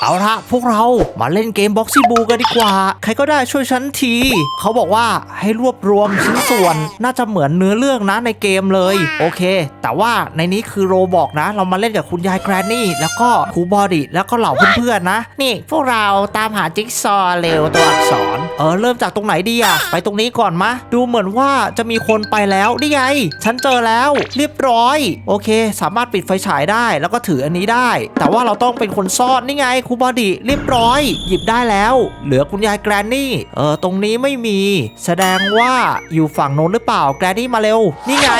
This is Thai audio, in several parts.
เอาละพวกเรามาเล่นเกมบ็อกซี่บูกันดีกว่า ใครก็ได้ช่วยฉันที เขาบอกว่าให้รวบรวมชิ้นส่วนน่าจะเหมือนเนื้อเรื่องนะในเกมเลย โอเค แต่ว่าในนี้คือโรบอกนะ เรามาเล่นกับคุณยายแกรนนี่ แล้วก็ครูบอดี้แล้วก็เหล่าเพื่อนๆนะ นี่ พวกเราตามหาจิ๊กซอว์เร็วตัวอักษร เออเริ่มจากตรงไหนดีอะไปตรงนี้ก่อนมะ ดูเหมือนว่าจะมีคนไปแล้วนี่ไงฉันเจอแล้ว เรียบร้อย โอเค สามารถปิดไฟฉายได้ แล้วก็ถืออันนี้ได้ แต่ว่าเราต้องเป็นคนซ่อนนี่ไงคูบอดี้เรียบร้อย หยิบได้แล้ว เหลือคุณยายแกรนนี่ เออ ตรงนี้ไม่มี แสดงว่าอยู่ฝั่งโน้นหรือเปล่า แกรนนี่มาเร็ว นี่ไง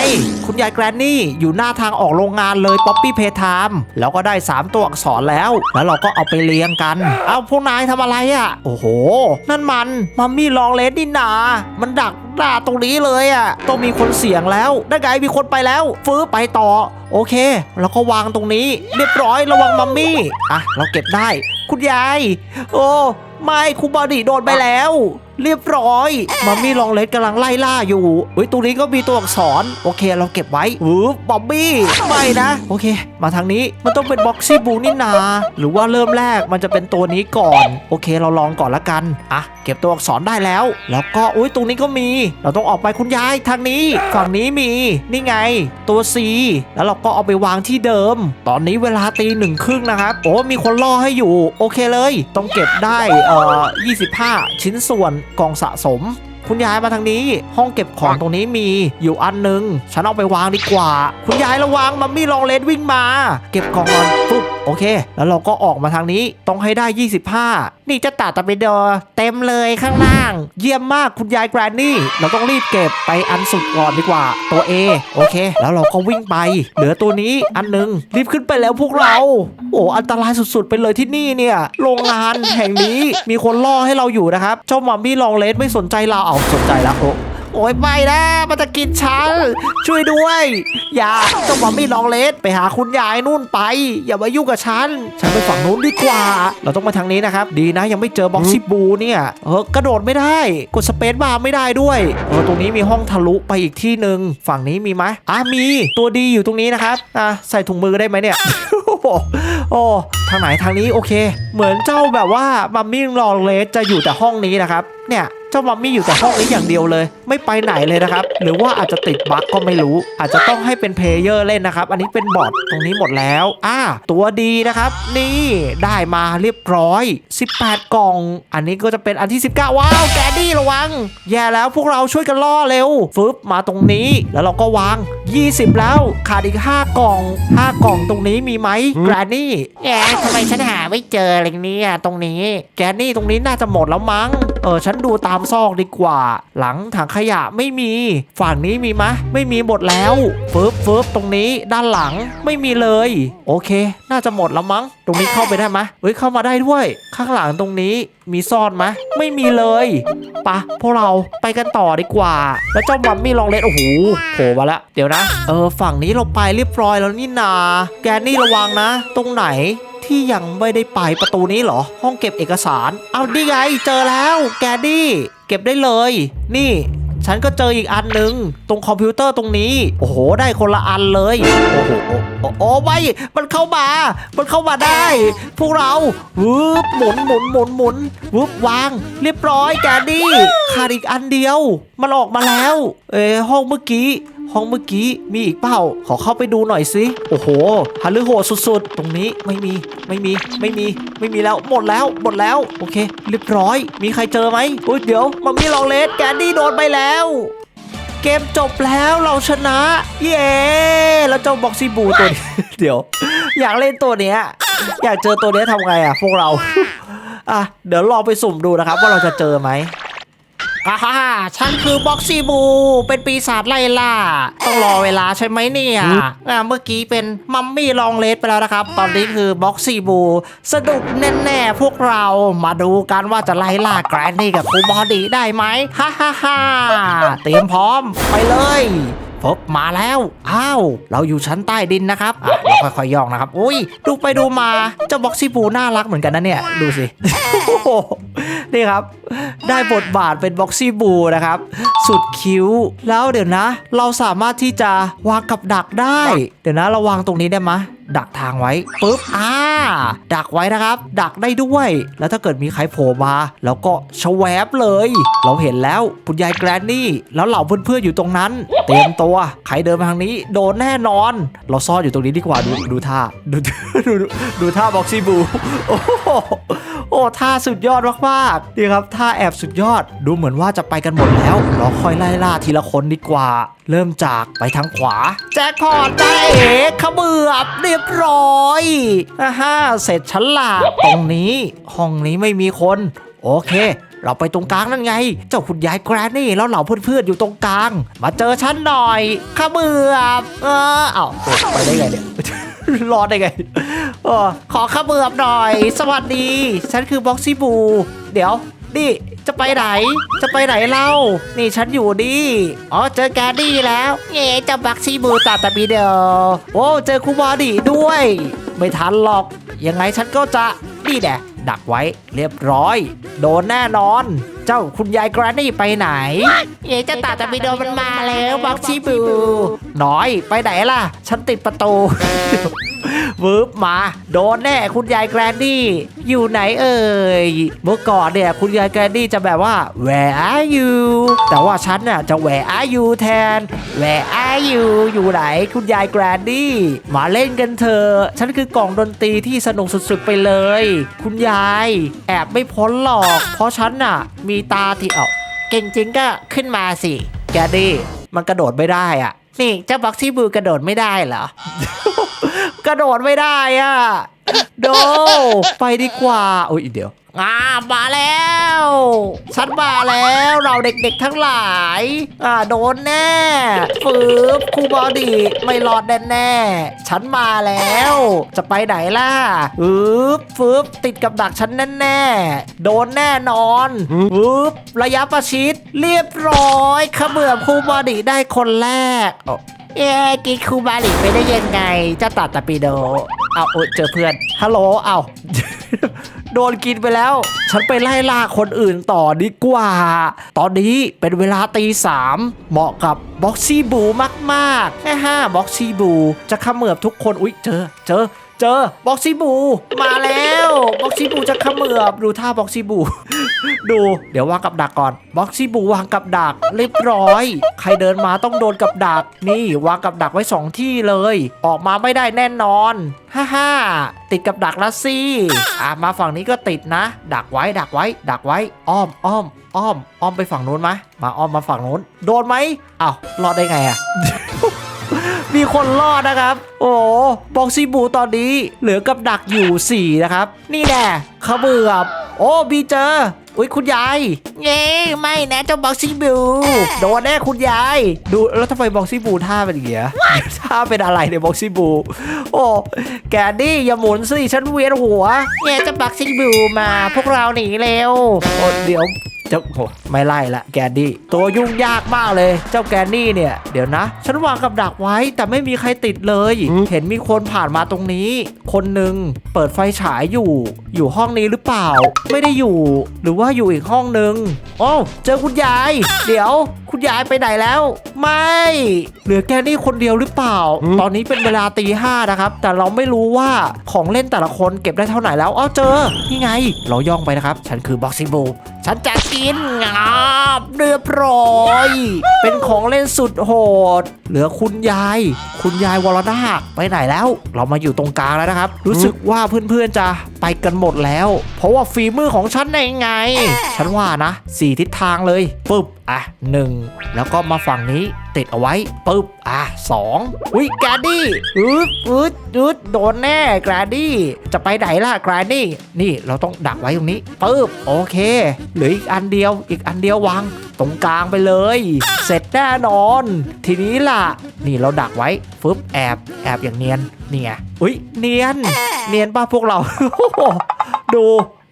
คุณยายแกรนนี่อยู่หน้าทางออกโรงงานเลยป๊อปปี้เพทามแล้วก็ได้ 3 ตัวอักษรแล้ว แล้วเราก็เอาไปเรียงกัน เอาพวกนายทำอะไรอะ่ะ โอ้โห นั่นมันมัมมี่ลองเลสนี่นา มันดักหน้าตรงนี้เลยอะ่ะ ต้องมีคนเสียงแล้วได้ไงมีคนไปแล้ว ฟื้ไปต่อ โอเคแล้วก็วางตรงนี้ เรียบร้อยระวังมัมมี่อะเราเก็บได้คุณยาย โอ้ไม่ครูบอดี้โดนไปแล้ว เรียบร้อยมัมมี่ลองเลสกำลังไล่ล่าอยู่เฮ้ยตรงนี้ก็มีตัวอักษร โอเค เราเก็บไว้อือบอบบี้ไม่นะ โอเค มาทางนี้มันต้องเป็นบ็อกซี่บูนี่นา หรือว่าเริ่มแรกมันจะเป็นตัวนี้ก่อน โอเค เราลองก่อนละกันอะเก็บตัวอักษรได้แล้ว แล้วก็อุ้ยตรงนี้ก็มี เราต้องออกไปคุณยายทางนี้ ฝั่งนี้มีนี่ไง ตัว C แล้วเราก็เอาไปวางที่เดิม ตอนนี้เวลาตีหนึ่งครึ่งนะครับโอ้มีคนล่อให้อยู่โอเคเลยต้องเก็บได้เอ่อ25 ชิ้นส่วนกองสะสม คุณยายมาทางนี้ ห้องเก็บของตรงนี้มีอยู่อันหนึง ฉันเอาไปวางดีกว่า คุณยายระวังมัมมี่ลองเลนวิ่งมา เก็บกล่องก่อนปุ๊บโอเค แล้วเราก็ออกมาทางนี้ต้องให้ได้ 25 นี่จะตัดตะไปเดอเต็มเลยข้างล่าง เยี่ยมมากคุณยายแกรนนี่ เราต้องรีบเก็บไปอันสุดก่อนดีกว่า ตัว A โอเค แล้วเราก็วิ่งไป เหลือตัวนี้อันหนึงรีบขึ้นไปแล้วพวกเราโอ้อันตรายสุดๆ ไปเลยที่นี่เนี่ย โรงงานแห่งนี้มีคนล่อให้เราอยู่นะครับ เจ้ามัมมี่ลองเลสไม่สนใจเราเอาสนใจแล้วโอ้โอ้ยไม่นะ มันจะกินฉัน ช่วยด้วย อย่าเจ้าหมัมมี่ลองเลสไปหาคุณยายนู่นไป อย่ามายุ่งกับฉัน ฉันไปฝั่งนู้นดีกว่า เราต้องมาทางนี้นะครับ ดีนะยังไม่เจอบ็อกซิบูเนี่ยเออกระโดดไม่ได้ กดสเปซบาร์ไม่ได้ด้วยเออตรงนี้มีห้องทะลุไปอีกที่หนึ่งฝั่งนี้มีไหมอะมีตัวดีอยู่ตรงนี้นะครับอะใส่ถุงมือได้ไหมเนี่ย โอ้โอ้ทางไหนทางนี้โอเค เหมือนเจ้าแบบว่ามัมมี่ลองเลสจะอยู่แต่ห้องนี้นะครับ เนี่ยเจ้ามัมมี่อยู่แต่ห้องนี้อย่างเดียวเลย ไม่ไปไหนเลยนะครับ หรือว่าอาจจะติดบั๊กก็ไม่รู้ อาจจะต้องให้เป็นเพลเยอร์เล่นนะครับ อันนี้เป็นบอทตรงนี้หมดแล้วอ่าตัวดีนะครับ นี่ได้มาเรียบร้อย 18 กล่อง อันนี้ก็จะเป็นอันที่ 19 ว้าวแกดี้ระวัง แย่แล้วพวกเราช่วยกันล่อเร็วฟึบมาตรงนี้แล้วเราก็วาง20 แล้ว ขาดอีก 5 กล่อง 5 กล่องตรงนี้มีไหมแกรนนี่แย่ทำไมฉันหาไม่เจออะไรเนี่ยตรงนี้แกรนนี่ตรงนี้น่าจะหมดแล้วมั้ง เออ ฉันดูตามซอกดีกว่า หลังถังขยะไม่มี ฝั่งนี้มีมะไม่มีหมดแล้วฟึบฟึบตรงนี้ด้านหลังไม่มีเลย โอเค น่าจะหมดแล้วมั้ง ตรงนี้เข้าไปได้ไหมเฮ้ยเข้ามาได้ด้วย ข้างหลังตรงนี้ มีซ่อนไหมไม่มีเลยปะพวกเราไปกันต่อดีกว่า แล้วเจ้ามัมมี่ลองเล็ดโอ้โหโผล่มาแล้วเดี๋ยวนะ เออฝั่งนี้เราไปเรียบร้อยแล้วนี่นา แกนี่ระวังนะ ตรงไหนที่ยังไม่ได้ไปประตูนี้เหรอ ห้องเก็บเอกสาร เอาดีไงเจอแล้ว แกดี้เก็บได้เลย นี่ ฉันก็เจออีกอันหนึ่งตรงคอมพิวเตอร์ตรงนี้ โอ้โห ได้คนละอันเลย โอ้โหโอ้โอ้โอ้ไม่ มันเข้ามา มันเข้ามาได้ พวกเราวืบหมุนหมุนหมุนหมุนวืบวาง เรียบร้อยแกดี้ขาดอีกอันเดียว มันออกมาแล้ว เออห้องเมื่อกี้ ห้องเมื่อกี้มีอีกเปล่า ขอเข้าไปดูหน่อยสิ โอ้โหฮัลลือโหดสุดๆ ตรงนี้ไม่มี ไม่มี ไม่มี ไม่มีแล้ว หมดแล้ว หมดแล้ว โอเค เรียบร้อย มีใครเจอไหมอุ้ยเดี๋ยวมันมีลองเลสแกนดี้โดนไปแล้ว เกมจบแล้วเราชนะ เย้แล้วเจ้าบ็อกซี่บูตัวนี้เดี๋ยว อยากเล่นตัวเนี้ย อยากเจอตัวเนี้ยทำไงอะ พวกเรา อะ เดี๋ยวลองไปสุ่มดูนะครับ ว่าเราจะเจอไหม อ่าฮ่าฉันคือบ็อกซี่บู เป็นปีศาจไล่ล่า ต้องรอเวลาใช่ไหมเนี่ยอ่าเมื่อกี้เป็นมัมมี่ลองเลสไปแล้วนะครับ ตอนนี้คือบ็อกซี่บู สนุกแน่ๆพวกเรามาดูกันว่าจะไล่ล่าแกรนนี่กับครูบอดีได้ไหมฮ่าฮ่าฮ่าเตรียมพร้อมไปเลยพ บมาแล้วอ้าวเราอยู่ชั้นใต้ดินนะครับอะเราค่อยๆย่องนะครับอุ้ยดูไปดูมาเจ้าบ็อกซี่บูน่ารักเหมือนกันนะเนี่ยดูสิโอ้โหนี่ครับ ได้บทบาทเป็นบ็อกซี่บูนะครับ สุดคิ้ว แล้วเดี๋ยวนะ เราสามารถที่จะวางกับดักได้ เดี๋ยวนะเราวางตรงนี้ได้ไหม ดักทางไว้ปุ๊บอ่าดักไว้นะครับ ดักได้ด้วย แล้วถ้าเกิดมีใครโผล่มา แล้วก็ชะแวบเลย เราเห็นแล้วคุณยายแกรนนี่แล้วเหล่าเพื่อนๆอยู่ตรงนั้น เตรียมตัวใครเดินมาทางนี้ โดนแน่นอน เราซ่อนอยู่ตรงนี้ดีกว่าดูดูท่าดูดูดูดูท่าบ็อกซี่บูโอ้ โอ้ท่าสุดยอดมากๆนี่ครับท่าแอบสุดยอดดูเหมือนว่าจะไปกันหมดแล้วเราค่อยไล่ล่าทีละคนดีกว่า เริ่มจากไปทางขวา แจ็คพอตได้เอ๋ขมือบเรียบร้อยอ่าฮ่าเสร็จฉันละตรงนี้ ห้องนี้ไม่มีคน โอเคเราไปตรงกลางนั่นไง เจ้าคุณยายแกรนนี่แล้วเหล่าเพื่อนๆอยู่ตรงกลาง มาเจอฉันหน่อยขมือบเออเอ้าไปได้ไงเนี่ยรอดได้ไง เอขอขมือบหน่อย สวัสดี ฉันคือบ็อกซี่บู เดี๋ยว นี่ จะไปไหน จะไปไหนเล่า นี่ฉันอยู่ดิอ๋อ เจอแกดี้แล้ว เย่เจ้าบ็อกซี่บูตาตาบีเดอโอ้เจอคูบอดี้ด้วย ไม่ทันหรอก ยังไงฉันก็จะ นี่แหละดักไว้เรียบร้อย โดนแน่นอน เจ้าคุณยายแกรนนี่ไปไหน เย่เจ้าตาตาบีเดอมันมาแล้วบ็อกซี่บู น้อย ไปไหนล่ะ ฉันติดประตู วืบมา โดนแน่คุณยายแกรนดี้อยู่ไหนเอ่ยเมื่อก่อนเนี่ยคุณยายแกรนดี้จะแบบว่า where are you แต่ว่าฉันน่ะจะ where are you แทน where are you อยู่ไหนคุณยายแกรนดี้มาเล่นกันเถอะฉันคือกล่องดนตรีที่สนุกสุดๆไปเลย คุณยายแอบไม่พ้นหรอก เพราะฉันน่ะ มีตาที่เออเก่งจริงก็ขึ้นมาสิแกรนดี้มันกระโดดไม่ได้อะ นี่เจ้าบ็อกซี่บูกระโดดไม่ได้เหรอ กระโดดไม่ได้อะโด ไปดีกว่าอุ้ยเดี๋ยวอ่ามาแล้วฉันมาแล้วเราเด็กๆทั้งหลาย อ่าโดนแน่ฟืบครูบอดีไม่รอดแน่ๆฉันมาแล้ว จะไปไหนล่ะฟืบฟืบติดกับดักฉันแน่ๆโดนแน่นอนฟืบระยะประชิดเรียบร้อยเขมือบครูบอดีได้คนแรกอ้าว เอ๊ะกินคูบาลิไปได้ยังไงเจ้าตัดตะปีโดเอาโอยเจอเพื่อนฮัลโหลเอาโดนกินไปแล้ว ฉันไปไล่ล่าคนอื่นต่อดีกว่า ตอนนี้เป็นเวลาตีสามเหมาะกับบ็อกซี่บูมากๆแค่ห้าบ็อกซี่บู จะเขมือบทุกคนอุ๊ยเจอเจอเจอบ็อกซี่บู มาแล้วบ็อกซี่บูจะเขมือบดูท่าบ็อกซี่บู ดูเดี๋ยววางกับดักก่อนบ็อกซี่บูวางกับดักเรียบร้อย ใครเดินมาต้องโดนกับดัก นี่วางกับดักไว้สองที่เลย ออกมาไม่ได้แน่นอนฮ่าฮ่าติดกับดักแล้วสิอะมาฝั่งนี้ก็ติดนะ ดักไว้ดักไว้ ดักไว้ อ้อมอ้อมอ้อมอ้อมไปฝั่งนู้นไหมมาอ้อมมาฝั่งนู้น โดนไหมอ้าวรอดได้ไงอะมีคนรอดนะครับ โอ้บ็อกซี่บูตอนนี้เหลือกับดักอยู่ 4 นะครับ นี่แน่ขมือบโอ้บีเจอ อุ้ยคุณยายเย้ไม่นะเจ้าบ็อกซี่บูโดนแน่คุณยาย ดูแล้วทำไมบ็อกซี่บูท่าเป็นอย่างเงี้ยท่าเป็นอะไรเนี่ยบ็อกซี่บูโอ้แกดี้อย่าหมุนสิฉันเวียนหัวเนี่ยเจ้าบ็อกซี่บูมา พวกเราหนีเร็วโอ้เดี๋ยว เจ้าโหไม่ไล่ละแกนดี้ตัวยุ่งยากมากเลย เจ้าแกนนี่เนี่ยเดี๋ยวนะ ฉันวางกับดักไว้แต่ไม่มีใครติดเลย เห็นมีคนผ่านมาตรงนี้ คนหนึ่งเปิดไฟฉายอยู่ อยู่ห้องนี้หรือเปล่า ไม่ได้อยู่ หรือว่าอยู่อีกห้องหนึ่งโอ้เจอคุณยาย เดี๋ยว คุณยายไปไหนแล้ว ไม่ เหลือแกนนี่คนเดียวหรือเปล่า ตอนนี้เป็นเวลาตีห้านะครับ แต่เราไม่รู้ว่าของเล่นแต่ละคนเก็บได้เท่าไหร่แล้วอ้าวเจอ นี่ไง เราย่องไปนะครับ ฉันคือบ็อกซิบู ฉันจะกินงาบเรียบร้อย เป็นของเล่นสุดโหดเหลือคุณยาย คุณยายวรนาคไปไหนแล้ว เรามาอยู่ตรงกลางแล้วนะครับ รู้สึกว่าเพื่อนๆจะไปกันหมดแล้ว เพราะว่าฝีมือของฉันเองไง ฉันว่านะสี่ทิศทางเลยปึ๊บอะหนึ่งแล้วก็มาฝั่งนี้ติดเอาไว้ปึ๊บอะสองอุ้ยแกรดดี้อึดอึดอึดโดนแน่แกรดดี้จะไปไหนล่ะแกรดดี้นี่เราต้องดักไว้ตรงนี้ปึ๊บโอเคเหลืออีกอันเดียว อีกอันเดียววางตรงกลางไปเลย เสร็จแน่นอน ทีนี้ล่ะนี่เราดักไว้ฟึบแอบแอบอย่างเนียนนี่ไงอุ้ยเนียน เนียนป่ะพวกเรา ดู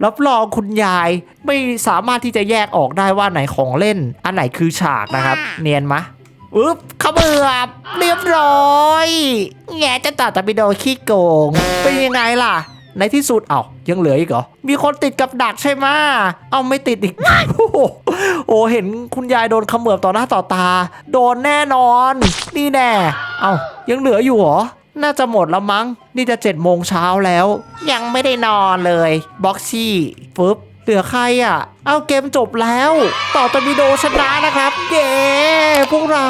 รับรองคุณยายไม่สามารถที่จะแยกออกได้ว่าไหนของเล่น อันไหนคือฉากนะครับ เนียนมะอึ๊บขมือบเรียบร้อย แง่จะตัดตะบิโดขี้โกง เป็นยังไงล่ะ ในที่สุดเอ้ายังเหลืออีกเหรอ มีคนติดกับดักใช่ไหมะเอาไม่ติดอีก โอ้โหโอ้เห็นคุณยายโดนเขมือบต่อหน้าต่อตา โดนแน่นอน นี่แน่ เอายังเหลืออยู่เหรอ น่าจะหมดแล้วมั้ง นี่จะเจ็ดโมงเช้าแล้ว ยังไม่ได้นอนเลยบ็อกซี่ปึ๊บเหลือใครอะ เอาเกมจบแล้ว ต่อตอร์มิโดชนะนะครับ เย้ พวกเรา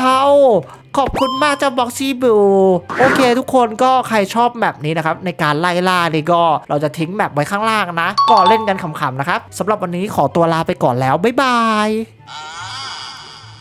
ขอบคุณมากเจ้าบ็อกซี่บูโอเค ทุกคนก็ใครชอบแมปนี้นะครับ ในการไล่ล่านี่ก็เราจะทิ้งแมปไว้ข้างล่างนะ ก็เล่นกันขำๆนะครับสำหรับวันนี้ขอตัวลาไปก่อนแล้ว บ๊ายบาย